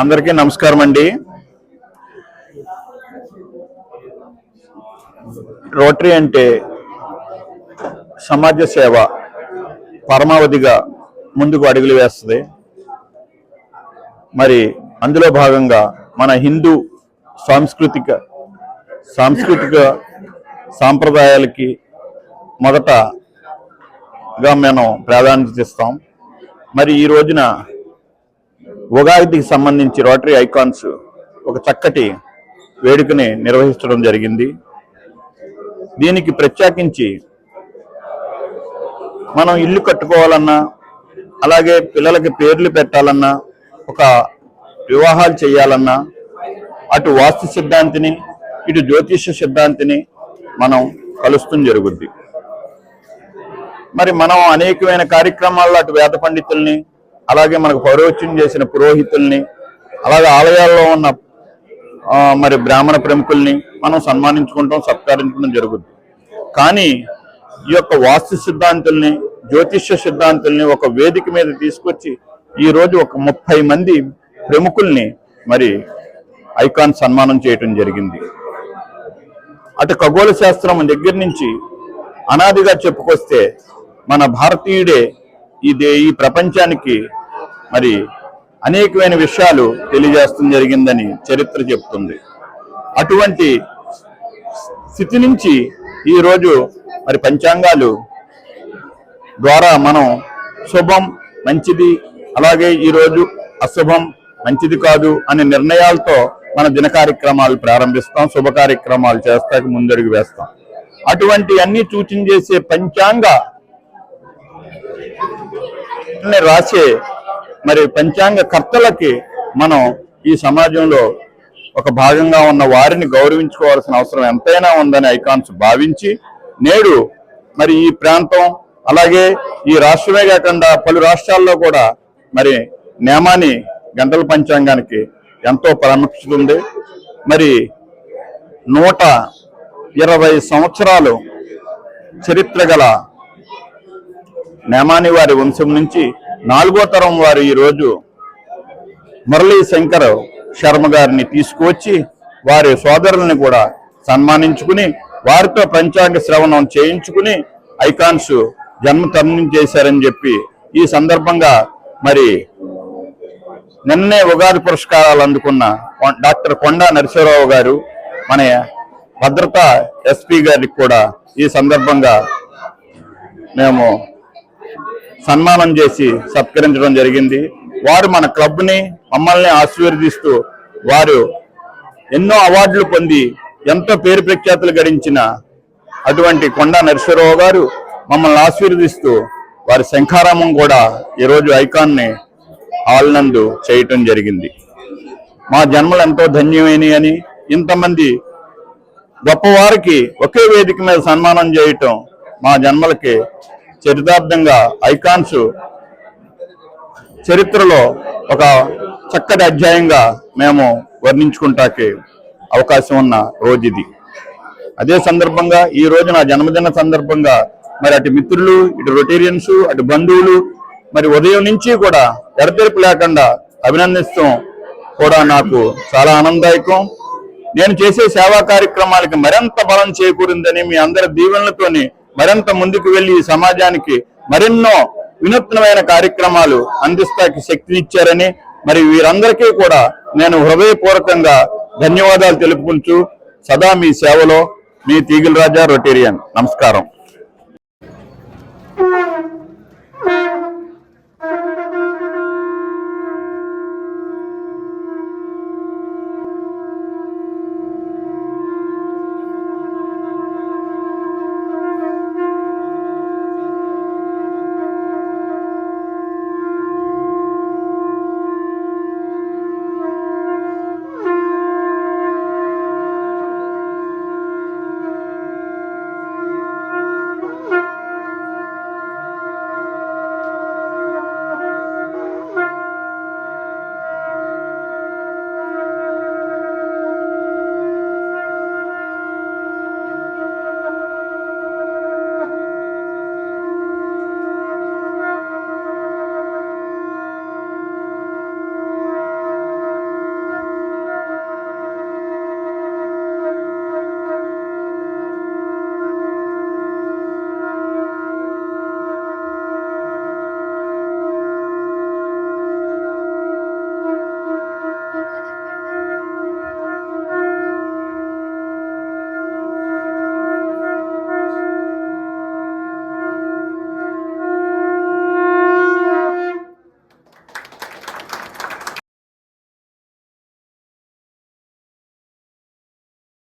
అందరికీ నమస్కారం అండి. రోటరీ అంటే సమాజ సేవ పరమావధిగా ముందుకు అడుగులు వేస్తుంది. మరి అందులో భాగంగా మన హిందూ సాంస్కృతిక సాంస్కృతిక సాంప్రదాయాలకి మొదటగా మనం ప్రాధాన్యత ఇస్తాం. మరి ఈ రోజున ఉగాదికి సంబంధించి రోటరీ ఐకాన్స్ ఒక చక్కటి వేడుకని నిర్వహించడం జరిగింది. దీనికి ప్రత్యేకించి మనం ఇల్లు కట్టుకోవాలన్నా అలాగే పిల్లలకి పేర్లు పెట్టాలన్నా ఒక వివాహాలు చేయాలన్నా అటు వాస్తు సిద్ధాంతిని ఇటు జ్యోతిష సిద్ధాంతిని మనం కలుస్తూ జరుగుద్ది. మరి మనం అనేకమైన కార్యక్రమాల్లో అటు వేద పండితుల్ని అలాగే మనకు పౌరోచ్యం చేసిన పురోహితుల్ని అలాగే ఆలయాల్లో ఉన్న మరి బ్రాహ్మణ ప్రముఖుల్ని మనం సన్మానించుకుంటాం సత్కరించడం జరుగుద్ది. కానీ ఈ యొక్క వాస్తు సిద్ధాంతుల్ని జ్యోతిష్య సిద్ధాంతుల్ని ఒక వేదిక మీద తీసుకొచ్చి ఈ రోజు ఒక ముప్పై మంది ప్రముఖుల్ని మరి ఐకాన్ సన్మానం చేయటం జరిగింది. అటు ఖగోళ శాస్త్రం దగ్గర నుంచి అనాదిగా చెప్పుకొస్తే మన భారతీయుడే ఈ దే ఈ ప్రపంచానికి మరి అనేకమైన విషయాలు తెలియజేస్తూ జరిగిందని చరిత్ర చెప్తుంది అటువంటి స్థితి నుంచి ఈరోజు మరి పంచాంగాలు ద్వారా మనం శుభం మంచిది అలాగే ఈరోజు అశుభం మంచిది కాదు అనే నిర్ణయాలతో మన దిన కార్యక్రమాలు ప్రారంభిస్తాం శుభ కార్యక్రమాలు చేస్తాక ముందడుగు వేస్తాం. అటువంటి అన్ని సూచన చేసే పంచాంగ ని రాసే మరి పంచాంగ కర్తలకి మనం ఈ సమాజంలో ఒక భాగంగా ఉన్న వారిని గౌరవించుకోవాల్సిన అవసరం ఎంతైనా ఉందని ఐకాన్స్ భావించి నేడు మరి ఈ ప్రాంతం అలాగే ఈ రాష్ట్రమే కాకుండా పలు రాష్ట్రాల్లో కూడా మరి నేమాని గంటల పంచాంగానికి ఎంతో ప్రాముఖ్యత ఉంది మరి నూట ఇరవై సంవత్సరాలు చరిత్ర గల నేమాని వారి వంశం నుంచి నాలుగో తరం వారు ఈ రోజు మురళీ శంకర్ శర్మ గారిని తీసుకువచ్చి వారి సోదరుల్ని కూడా సన్మానించుకుని వారితో పంచాంగ శ్రవణం చేయించుకుని ఐకాన్స్ జన్మతరణం చేశారని చెప్పి ఈ సందర్భంగా మరి నిన్నే ఉగాది పురస్కారాలు అందుకున్న డాక్టర్ కొండా నరసింహరావు గారు మన భద్రతా ఎస్పీ గారికి కూడా ఈ సందర్భంగా మేము సన్మానం చేసి సత్కరించడం జరిగింది. వారు మన క్లబ్ని మమ్మల్ని ఆశీర్వదిస్తూ వారు ఎన్నో అవార్డులు పొంది ఎంతో పేరు ప్రఖ్యాతులు గడించిన అటువంటి కొండా నరసింహరావు గారు మమ్మల్ని ఆశీర్వదిస్తూ వారి శంఖారామం కూడా ఈరోజు ఐకాన్ని ఆల్నందు చేయటం జరిగింది. మా జన్మలు ఎంతో ధన్యమైనవి అని ఇంతమంది గొప్పవారికి ఒకే వేదిక మీద సన్మానం చేయటం మా జన్మలకి చరితార్థంగా ఐకాన్స్ చరిత్రలో ఒక చక్కటి అధ్యాయంగా మేము వర్ణించుకుంటాకి అవకాశం ఉన్న రోజు ఇది అదే సందర్భంగా ఈ రోజు నా జన్మదిన సందర్భంగా మరి అటు మిత్రులు ఇటు రొటేరియన్స్ అటు బంధువులు మరి ఉదయం నుంచి కూడా ఎడతెరిపి లేకుండా అభినందిస్తూ కూడా నాకు చాలా ఆనందదాయకం. నేను చేసే సేవా కార్యక్రమాలకి మరింత బలం చేకూరిందని మీ అందరి దీవెనలతోని మరింత ముందుకు వెళ్ళి ఈ సమాజానికి మరెన్నో వినూత్నమైన కార్యక్రమాలు అందిస్తాకి శక్తినిచ్చారని మరి వీరందరికీ కూడా నేను హృదయపూర్వకంగా ధన్యవాదాలు తెలుపుకుంటూ సదా మీ సేవలో మీ తీగిల్ రాజా రొటేరియన్. నమస్కారం. Thank